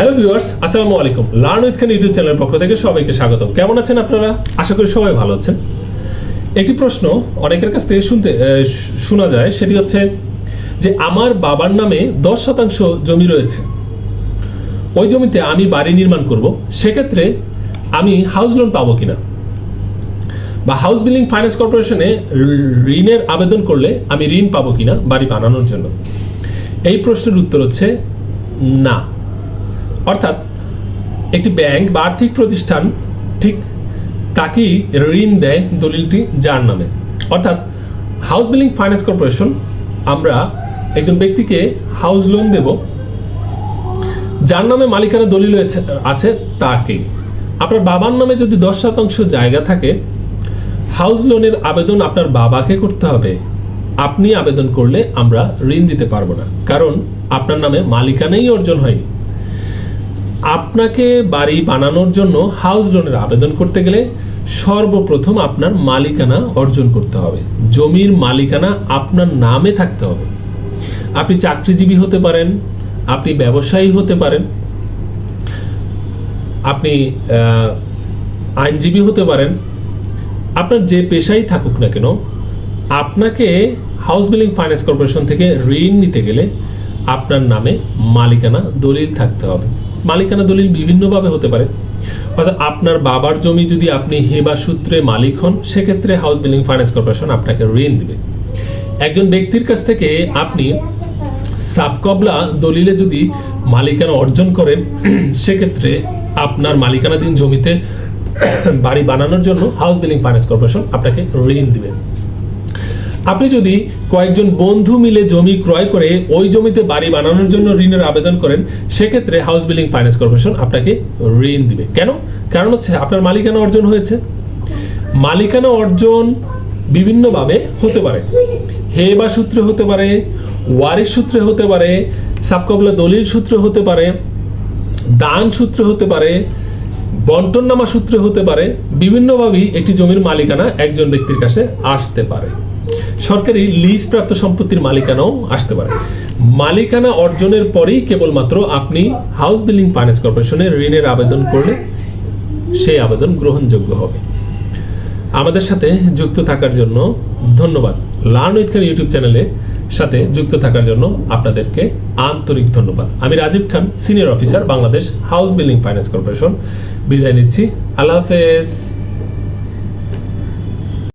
Hello viewers আসসালামু আলাইকুম learn with Khan YouTube চ্যানেলের পক্ষ থেকে সবাইকে স্বাগত কেমন আছেন আপনারা? আশা করি সবাই ভালো আছেন। একটি প্রশ্ন অনেকের কাছ থেকে শুনতে শোনা যায়। সেটি হচ্ছে যে, আমার বাবার নামে দশ শতাংশ জমি রয়েছে। ওই জমিতে আমি বাড়ি নির্মাণ করব। সেক্ষেত্রে আমি হাউস লোন পাবো কিনা? বা হাউস বিল্ডিং ফাইন্যান্স কর্পোরেশনে ঋণের আবেদন করলে আমি ঋণ পাবো কিনা বাড়ি বানানোর জন্য? এই প্রশ্নের উত্তর হচ্ছে না। অর্থাৎ একটি ব্যাংক বা আর্থিক প্রতিষ্ঠান, ঠিক তাকেই ঋণ দেয় দলিলটি যার নামে। অর্থাৎ হাউস বিল্ডিং ফাইন্যান্স কর্পোরেশন আমরা একজন ব্যক্তিকে হাউস লোন দেব, যার নামে মালিকানা দলিল আছে তাকে। আপনার বাবার নামে যদি দশ শতাংশ জায়গা থাকে হাউস লোনের আবেদন আপনার বাবাকে করতে হবে। আপনি আবেদন করলে আমরা ঋণ দিতে পারব না, কারণ আপনার নামে মালিকানাই অর্জন হয়নি। আপনাকে বাড়ি বানানোর জন্য হাউস লোনের আবেদন করতে গেলে সর্বপ্রথম আপনার মালিকানা অর্জন করতে হবে। জমির মালিকানা আপনার নামে থাকতে হবে। আপনি চাকরিজীবী হতে পারেন, আপনি ব্যবসায়ী হতে পারেন, আপনি আইনজীবী হতে পারেন, আপনার যে পেশাই থাকুক না কেন, আপনাকে হাউস বিল্ডিং ফাইন্যান্স কর্পোরেশন থেকে ঋণ নিতে গেলে আপনার নামে মালিকানা দলিল থাকতে হবে। মালিকানা দলিল বিভিন্নভাবে হতে পারে। অর্থাৎ আপনার বাবার জমি যদি আপনি হেবা সূত্রে মালিক হন, সেক্ষেত্রে হাউস বিল্ডিং ফাইন্যান্স কর্পোরেশন আপনাকে ঋণ দিবে। একজন ব্যক্তির কাছ থেকে আপনি সাবকবলা দলিলে যদি মালিকানা অর্জন করেন, সেক্ষেত্রে আপনার মালিকানাধীন জমিতে বাড়ি বানানোর জন্য হাউস বিল্ডিং ফাইন্যান্স কর্পোরেশন আপনাকে ঋণ দিবে। আপনি যদি কয়েকজন বন্ধু মিলে জমি ক্রয় করে ওই জমিতে বাড়ি বানানোর জন্য ঋণের আবেদন করেন, সেক্ষেত্রে হাউস বিল্ডিং ফাইন্যান্স কর্পোরেশন আপনাকে ঋণ দিবে। কেন? কারণ হচ্ছে আপনার মালিকানা অর্জন হয়েছে। মালিকানা অর্জন বিভিন্নভাবে হতে পারে। হে বা সূত্রে হতে পারে, ওয়ারিশ সূত্রে হতে পারে সাবকবলা দলিল সূত্রে হতে পারে, দান সূত্রে হতে পারে, বন্টননামা সূত্রে হতে পারে, বিভিন্নভাবেই একটি জমির মালিকানা একজন ব্যক্তির কাছে আসতে পারে। সরকারি লিজ প্রাপ্ত সম্পত্তির মালিকানাও আসতে পারে। মালিকানা অর্জনের পরেই কেবলমাত্র আপনি হাউস বিল্ডিং ফাইন্যান্স কর্পোরেশনে ঋণের আবেদন করলে সেই আবেদন গ্রহণযোগ্য হবে। আমাদের সাথে যুক্ত থাকার জন্য ধন্যবাদ। লার্ন উইথ খান ইউটিউব চ্যানেলে সাথে যুক্ত থাকার জন্য আপনাদেরকে আন্তরিক ধন্যবাদ। আমি Rajib Khan, senior officer, Bangladesh house building finance corporation. বিদায় নিচ্ছি। আল্লাহ হাফেজ।